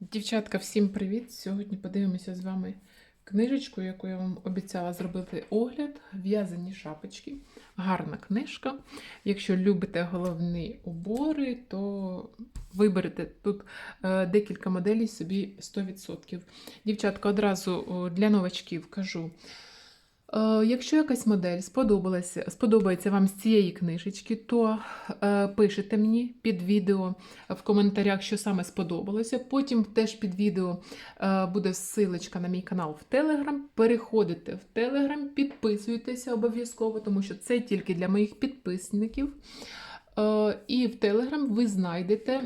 Дівчатка, всім привіт! Сьогодні подивимося з вами книжечку, яку я вам обіцяла зробити огляд. В'язані шапочки. Гарна книжка. Якщо любите головні убори, то виберете тут е, декілька моделей собі 100%. Дівчатка, одразу для новачків кажу. Е, Якщо якась модель сподобалася, сподобається вам з цієї книжечки, то е, пишете мені під відео в коментарях, що саме сподобалося. Потім теж під відео е, буде ссылочка на мій канал в Телеграм. Переходите в Телеграм, підписуйтеся обов'язково, тому що це тільки для моїх підписників. І в Телеграм ви знайдете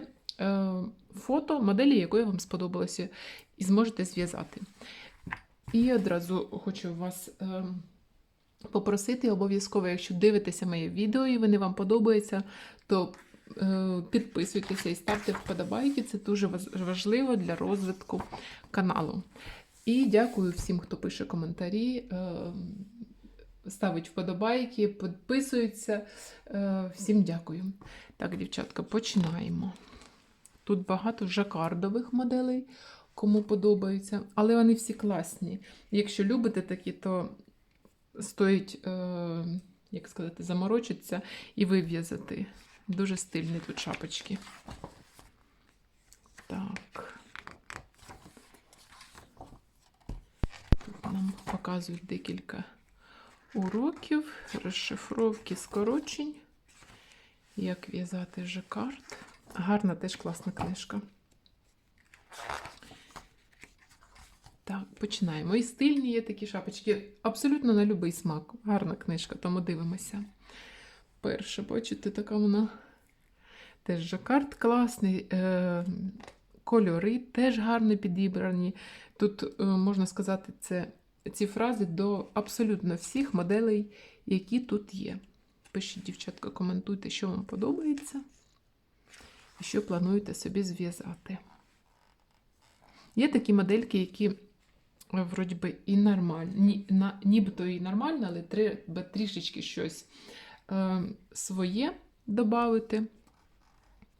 фото моделі, якої вам сподобалося, і зможете зв'язати. І одразу хочу вас е, попросити обов'язково, якщо дивитеся моє відео і вони вам подобаються, то е, підписуйтеся і ставте вподобайки. Це дуже важливо для розвитку каналу. І дякую всім, хто пише коментарі, е, ставить вподобайки, підписується. Е, всім дякую. Так, дівчатка, починаємо. Тут багато жакардових моделей кому подобаються, але вони всі класні. Якщо любите такі, то стоїть, е, як сказати, заморочитися і вив'язати. Дуже стильні тут шапочки. Так. Тут нам показують декілька уроків, розшифровки скорочень, як в'язати жакард. Гарна теж класна книжка. Так, починаємо. І стильні є такі шапочки. Абсолютно на будь-який смак. Гарна книжка, тому дивимося. Перша, бачите, така вона теж жакард класний. Е- кольори теж гарно підібрані. Тут, е, можна сказати, це, ці фрази до абсолютно всіх моделей, які тут є. Пишіть, дівчатка, коментуйте, що вам подобається і що плануєте собі зв'язати. Є такі модельки, які вроді би і нормальні, ні, на, нібито і нормально, але треба трішечки щось е, своє додати.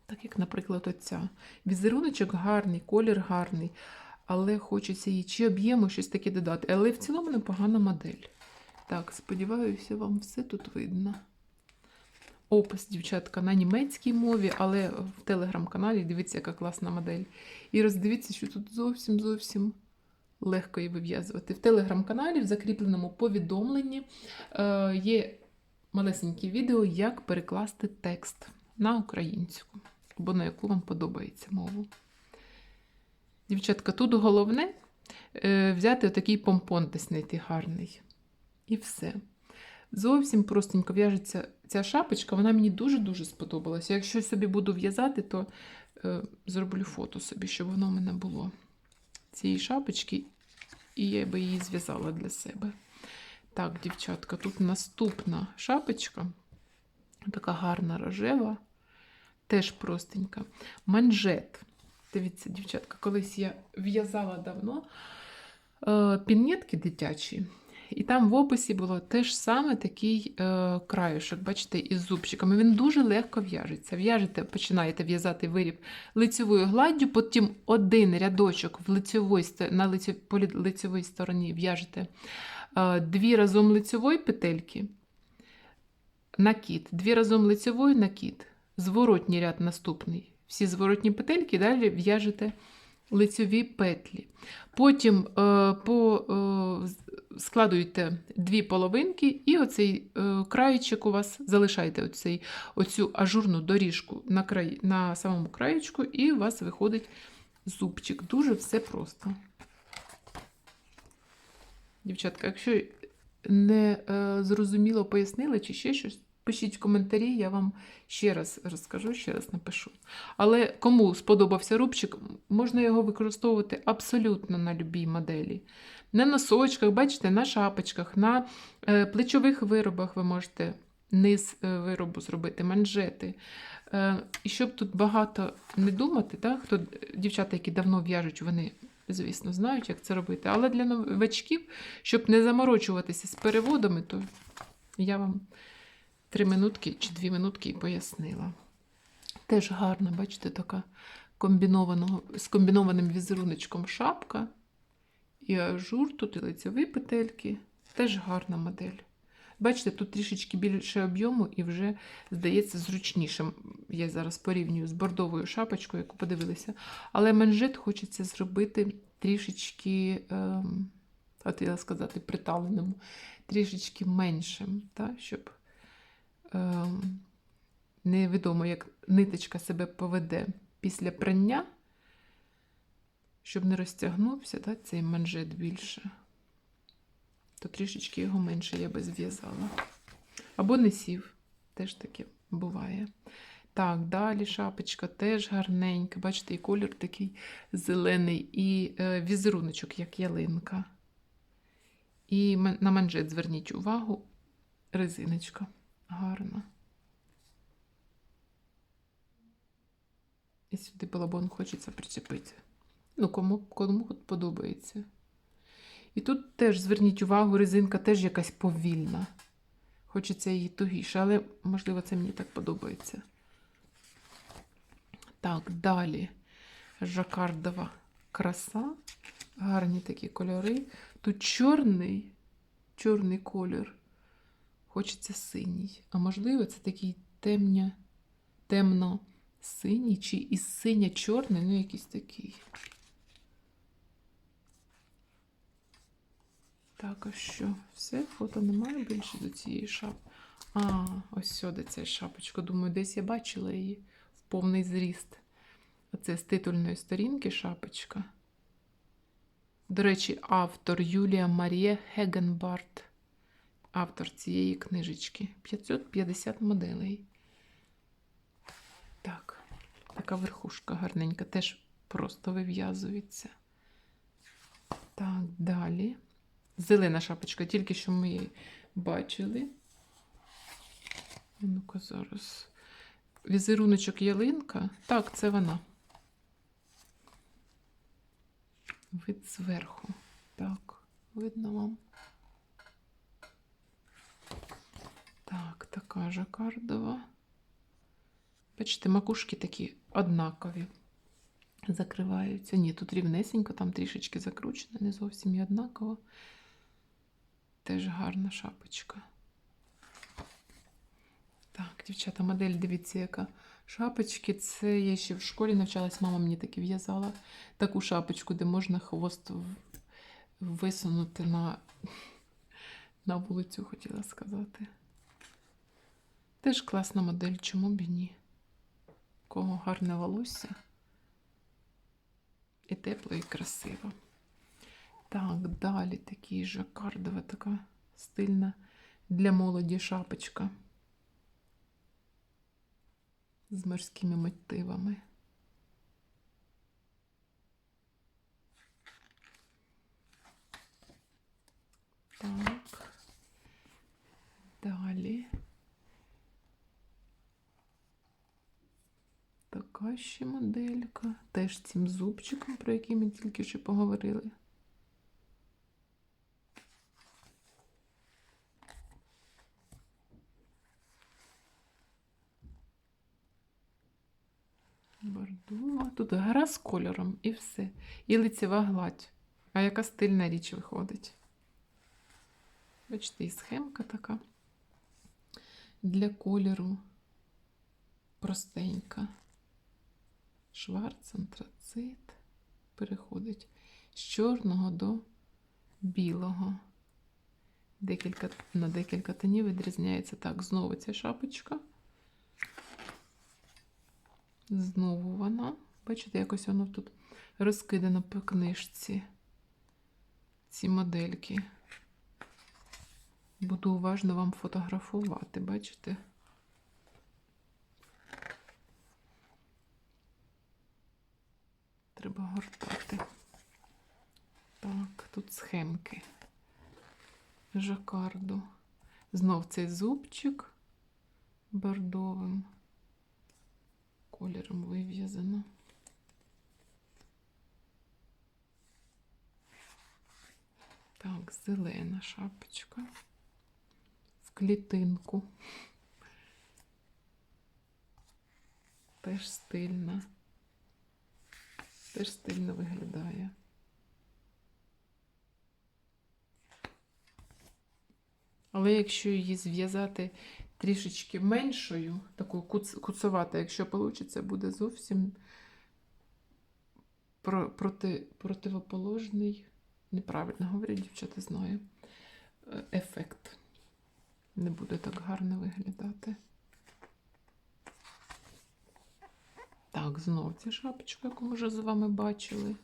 Так як, наприклад, оця. Візеруночок гарний, колір гарний, але хочеться її чи об'єму щось таке додати. Але в цілому непогана модель. Так, сподіваюся, вам все тут видно. Опис, дівчатка, на німецькій мові, але в телеграм-каналі дивіться, яка класна модель. І роздивіться, що тут зовсім зовсім легко її вив'язувати. В телеграм-каналі, в закріпленому повідомленні, е, є малесеньке відео, як перекласти текст на українську, або на яку вам подобається мову. Дівчатка, тут головне е, взяти отакий помпон десь знайти гарний. І все. Зовсім простенько в'яжеться ця шапочка, вона мені дуже-дуже сподобалася. Якщо собі буду в'язати, то е, зроблю фото собі, щоб воно в мене було цієї шапочки, і я би її зв'язала для себе. Так, дівчатка, тут наступна шапочка, така гарна рожева, теж простенька. Манжет. Дивіться, дівчатка, колись я в'язала давно е, пінетки дитячі. І там в описі було теж саме такий е, краюшок, бачите, із зубчиками. Він дуже легко в'яжеться. В'яжете, починаєте в'язати виріб лицевою гладдю, потім один рядочок в лицевой, на лицев, по лицевій стороні в'яжете е, дві разом лицевої петельки, накид, дві разом лицевої накид, зворотній ряд наступний. Всі зворотні петельки далі в'яжете лицеві петлі. Потім е, по, е, складуєте дві половинки, і оцей е, краєчок у вас залишаєте оцей, оцю ажурну доріжку на, край, на самому краєчку, і у вас виходить зубчик. Дуже все просто. Дівчатка, якщо не е, зрозуміло пояснила чи ще щось, пишіть коментарі, я вам ще раз розкажу, ще раз напишу. Але кому сподобався рубчик, можна його використовувати абсолютно на любій моделі. На носочках, бачите, на шапочках, на е, плечових виробах ви можете низ е, виробу зробити, манжети. Е, і щоб тут багато не думати, так, хто, дівчата, які давно в'яжуть, вони, звісно, знають, як це робити. Але для новачків, щоб не заморочуватися з переводами, то я вам три минутки чи дві минутки і пояснила. Теж гарна, бачите, така з комбінованим візеруночком шапка. І ажур, тут і лицеві петельки. Теж гарна модель. Бачите, тут трішечки більше об'єму і вже здається зручнішим. Я зараз порівнюю з бордовою шапочкою, яку подивилися. Але манжет хочеться зробити трішечки, ем, хотіла сказати, приталеним, трішечки меншим, та, щоб невідомо, як ниточка себе поведе після прання, щоб не розтягнувся та, цей манжет більше то трішечки його менше я би зв'язала. Або не сів, теж таке буває. Так, далі шапочка теж гарненька. Бачите, і колір такий зелений, і е, візеруночок, як ялинка. І на манжет зверніть увагу, резиночка гарна. І сюди балабон хочеться причепити. Ну, кому, кому подобається. І тут теж зверніть увагу, резинка теж якась повільна. Хочеться її тугіше, але, можливо, це мені так подобається. Так, далі жакардова краса. Гарні такі кольори. Тут чорний, чорний колір. Хочеться синій. А можливо, це такий темня, темно-синій, чи із синя-чорний, ну якийсь такий. Так, а що? Все, фото немає більше до цієї шапки. А, ось сюди ця шапочка. Думаю, десь я бачила її в повний зріст. Оце з титульної сторінки шапочка. До речі, автор Юлія Марія Хегенбарт. Автор цієї книжечки. 550 моделей. Так, така верхушка гарненька, теж просто вив'язується. Так, далі. Зелена шапочка, тільки що ми її бачили. Ну-ка зараз. Візеруночок ялинка. Так, це вона. Вид зверху. Так, видно вам. Так, така жакардова. Бачите, макушки такі однакові. Закриваються. Ні, тут рівнесенько, там трішечки закручено, не зовсім і однаково. Теж гарна шапочка. Так, дівчата, модель, дивіться, яка шапочки. Це я ще в школі навчалась, мама мені таки в'язала таку шапочку, де можна хвост висунути на, на вулицю, хотіла сказати. Теж класна модель, чому б і ні? У Кого гарне волосся. І тепло, і красиво. Так, далі такий жакардова, така стильна для молоді шапочка з морськими мотивами. Так. Далі. Така ще моделька. Теж цим зубчиком, про який ми тільки що поговорили. Бордова. Тут гра з кольором і все. І лицева гладь. А яка стильна річ виходить. Бачите, і схемка така для кольору простенька. Шварц, антрацит переходить з чорного до білого. Декілька, на декілька тонів відрізняється так. Знову ця шапочка. Знову вона. Бачите, якось воно тут розкидано по книжці. Ці модельки. Буду уважно вам фотографувати, бачите? Треба гортати. Так, тут схемки. Жакарду. Знов цей зубчик бордовим кольором вив'язано. Так, зелена шапочка в клітинку. Теж стильна. Теж стильно виглядає. Але якщо її зв'язати трішечки меншою, такою куц, куцоватою, якщо вийде, буде зовсім проти, противоположний, неправильно говорю, дівчата знаю, е, ефект. Не буде так гарно виглядати. Так, знов ця шапочка, яку ми вже з вами бачили.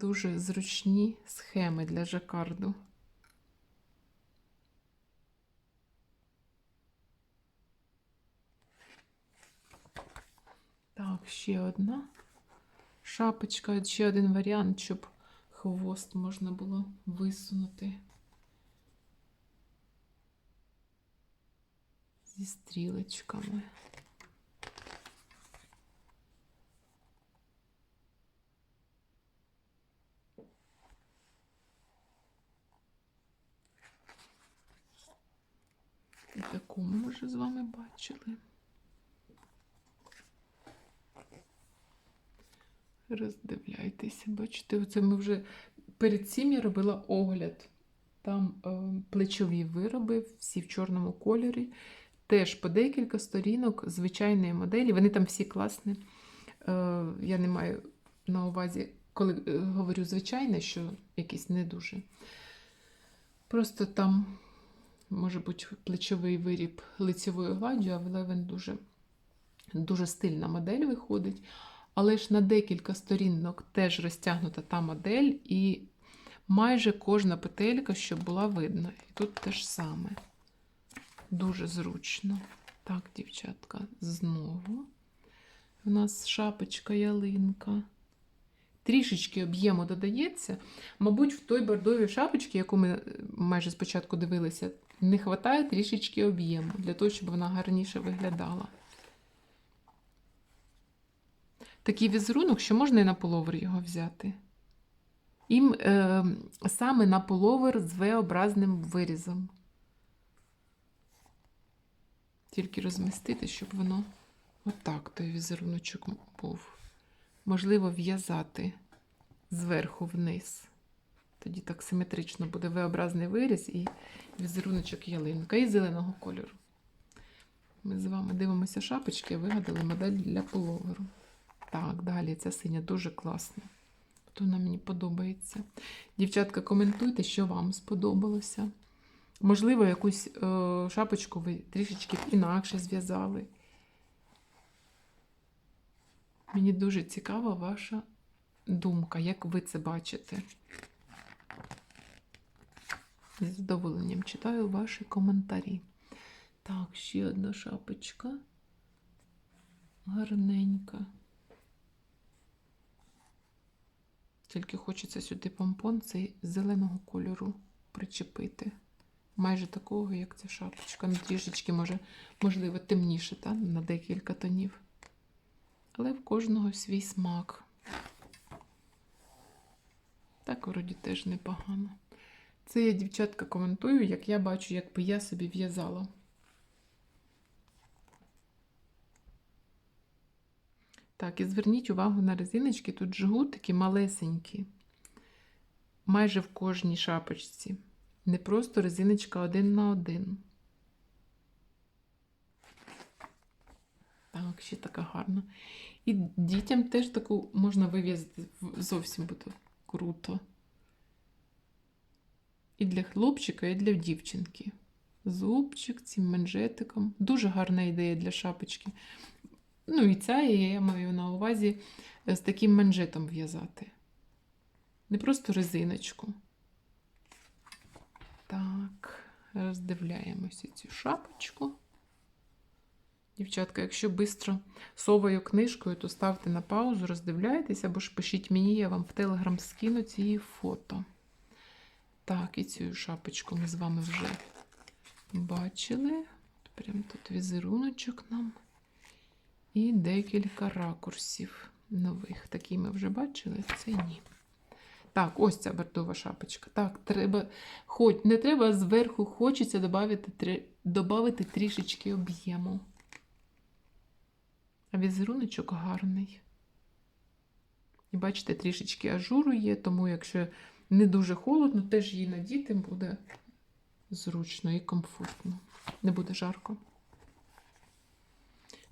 Дуже зручні схеми для жакарду. Так, ще одна шапочка, ще один варіант, щоб хвост можна було висунути. Зі стрілочками. І таку ми вже з вами бачили. Роздивляйтеся, бачите, оце ми вже перед цим я робила огляд. Там е, плечові вироби, всі в чорному кольорі. Теж по декілька сторінок звичайної моделі. Вони там всі класні. Е, я не маю на увазі, коли е, говорю звичайне, що якісь не дуже. Просто там, може бути, плечовий виріб лицевою гладдю, але він дуже, дуже стильна модель виходить. Але ж на декілька сторінок теж розтягнута та модель, і майже кожна петелька, щоб була видна. І тут те ж саме. Дуже зручно. Так, дівчатка, знову. У нас шапочка ялинка. Трішечки об'єму додається. Мабуть, в той бордовій шапочці, яку ми майже спочатку дивилися, не вистачає трішечки об'єму для того, щоб вона гарніше виглядала. Такий візерунок, що можна і на половер його взяти. І е, саме на половер з V-образним вирізом. Тільки розмістити, щоб воно отак той візеруночок був. Можливо, в'язати зверху вниз. Тоді так симетрично буде V-образний виріз і візеруночок ялинка і зеленого кольору. Ми з вами дивимося шапочки, вигадали модель для половеру. Так, далі ця синя дуже класна. От вона мені подобається. Дівчатка, коментуйте, що вам сподобалося. Можливо, якусь е, шапочку ви трішечки інакше зв'язали. Мені дуже цікава ваша думка, як ви це бачите. З задоволенням читаю ваші коментарі. Так, ще одна шапочка. Гарненька. Тільки хочеться сюди помпон цей зеленого кольору причепити. Майже такого, як ця шапочка. Ну, трішечки, може, можливо, темніше, та? на декілька тонів. Але в кожного свій смак. Так, вроді, теж непогано. Це я, дівчатка, коментую, як я бачу, як би я собі в'язала. Так, і зверніть увагу на резиночки, тут жгутики малесенькі, майже в кожній шапочці. Не просто резиночка один на один. Так, ще така гарна. І дітям теж таку можна вив'язати зовсім буде круто. І для хлопчика, і для дівчинки. Зубчик цим манжетиком. Дуже гарна ідея для шапочки. Ну, і ця я маю на увазі з таким манжетом в'язати. Не просто резиночку. Так, роздивляємося цю шапочку. Дівчатка, якщо швидко совою книжкою, то ставте на паузу, роздивляйтесь, або ж пишіть мені, я вам в телеграм скину ці фото. Так, і цю шапочку ми з вами вже бачили. Прям тут візеруночок нам. І декілька ракурсів нових. Такі ми вже бачили, це ні. Так, ось ця бордова шапочка. Так, треба, хоч, не треба зверху, хочеться додати додати трішечки об'єму. А візеруночок гарний. І бачите, трішечки ажуру є, тому якщо не дуже холодно, теж її надіти буде зручно і комфортно. Не буде жарко.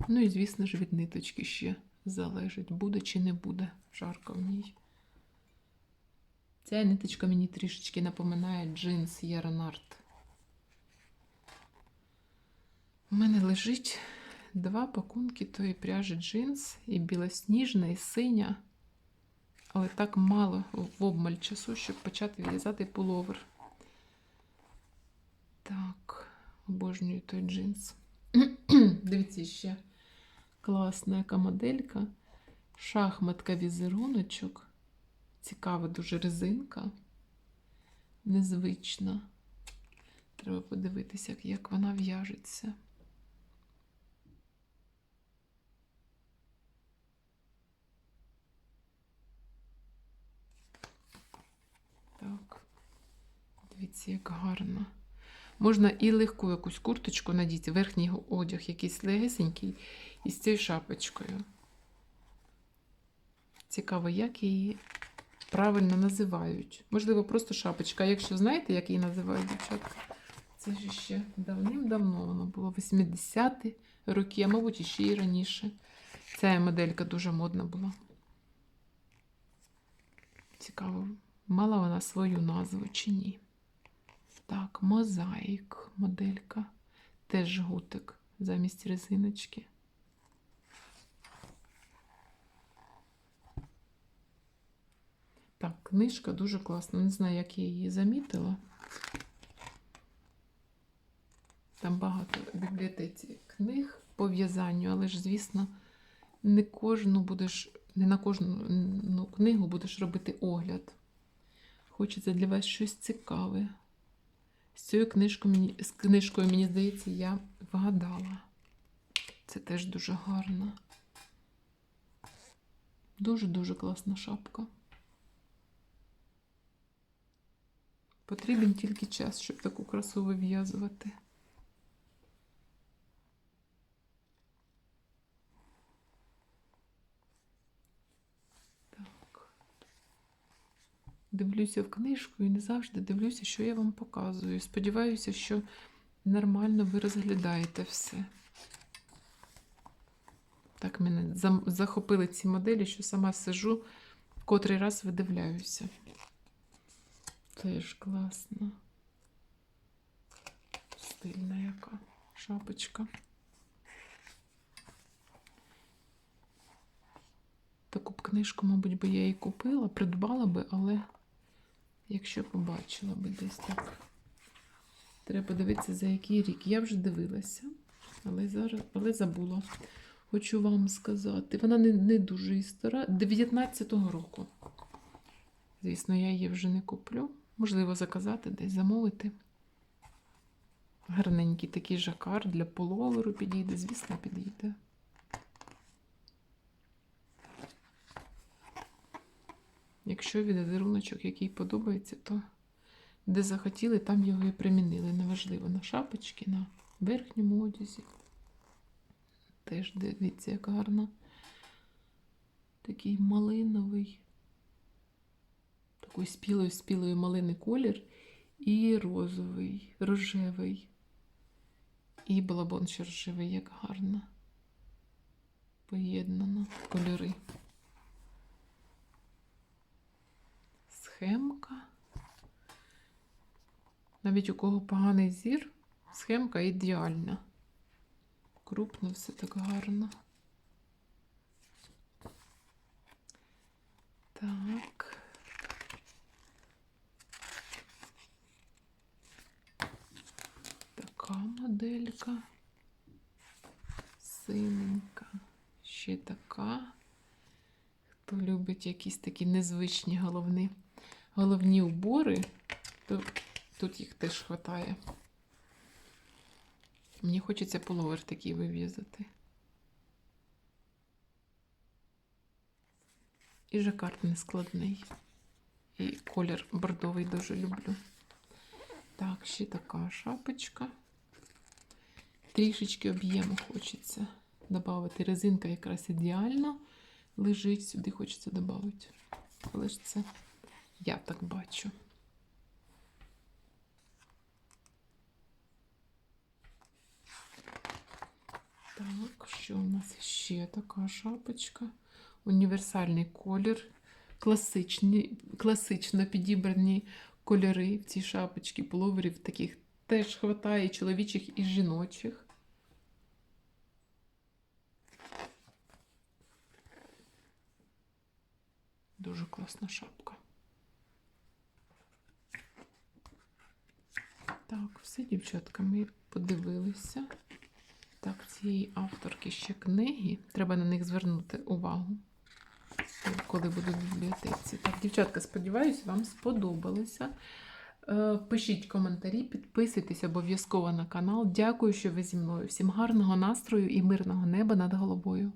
Ну і, звісно ж, від ниточки ще залежить, буде чи не буде жарко в ній. Ця ниточка мені трішечки напоминає джинс Яронард. У мене лежить два пакунки тої пряжі джинс, і білосніжна, і синя. Але так мало в обмаль часу, щоб почати в'язати пуловер. Так, обожнюю той джинс. Дивіться ще класна яка моделька. Шахматка візеруночок. Цікава дуже резинка. Незвична. Треба подивитися, як, вона в'яжеться. Так. Дивіться, як гарно. Можна і легку якусь курточку надіти, верхній одяг, якийсь легесенький, і з цією шапочкою. Цікаво, як її правильно називають. Можливо, просто шапочка. А якщо знаєте, як її називають дівчатка, це ж ще давним-давно воно було 80-ті роки, а мабуть, ще й раніше. Ця моделька дуже модна була. Цікаво, мала вона свою назву чи ні. Так, мозаїк, моделька. Теж гутик замість резиночки. Так, книжка дуже класна. Не знаю, як я її замітила. Там багато в бібліотеці книг по в'язанню, але ж, звісно, не кожну будеш, не на кожну ну, книгу будеш робити огляд. Хочеться для вас щось цікаве. З цією книжкою, мені, з книжкою, мені здається, я вгадала. Це теж дуже гарно. Дуже-дуже класна шапка. Потрібен тільки час, щоб таку красу вив'язувати. Дивлюся в книжку і не завжди дивлюся, що я вам показую. Сподіваюся, що нормально ви розглядаєте все. Так мене захопили ці моделі, що сама сижу, в котрий раз видивляюся. Теж класно. Стильна яка шапочка. Таку б книжку, мабуть, би я її купила, придбала би, але якщо побачила би десь так. Треба дивитися, за який рік. Я вже дивилася, але зараз але забула. Хочу вам сказати. Вона не, не дуже і стара. 19-го року. Звісно, я її вже не куплю. Можливо, заказати, десь замовити. Гарненький такий жакар для половеру підійде, звісно, підійде. Якщо візеруночок, який подобається, то де захотіли, там його і примінили. Неважливо, на шапочки, на верхньому одязі. Теж дивіться, як гарно. Такий малиновий, такий спілої спілої малини колір, і розовий, рожевий. І балабон ще рожевий, як гарно. Поєднано кольори. Схемка. Навіть у кого поганий зір, схемка ідеальна. Крупно все так гарно. Так. Така моделька. Синенька. Ще така. Хто любить якісь такі незвичні головні, головні убори, то тут їх теж вистачає. Мені хочеться половер такий вив'язати. І жакард нескладний. І колір бордовий дуже люблю. Так, ще така шапочка. трішечки об'єму хочеться додати. Резинка якраз ідеально лежить, сюди хочеться додати. Але ж це я так бачу. Так, що у нас ще така шапочка? Універсальний колір, класичні, класично підібрані кольори в цій шапочці, пуловерів таких теж хватає чоловічих і жіночих. Дуже класна шапка. Так, все, дівчатка, ми подивилися. Так, цієї авторки ще книги. Треба на них звернути увагу, коли буду в бібліотеці. Так, дівчатка, сподіваюся, вам сподобалося. Е, Пишіть коментарі, підписуйтесь обов'язково на канал. Дякую, що ви зі мною. Всім гарного настрою і мирного неба над головою.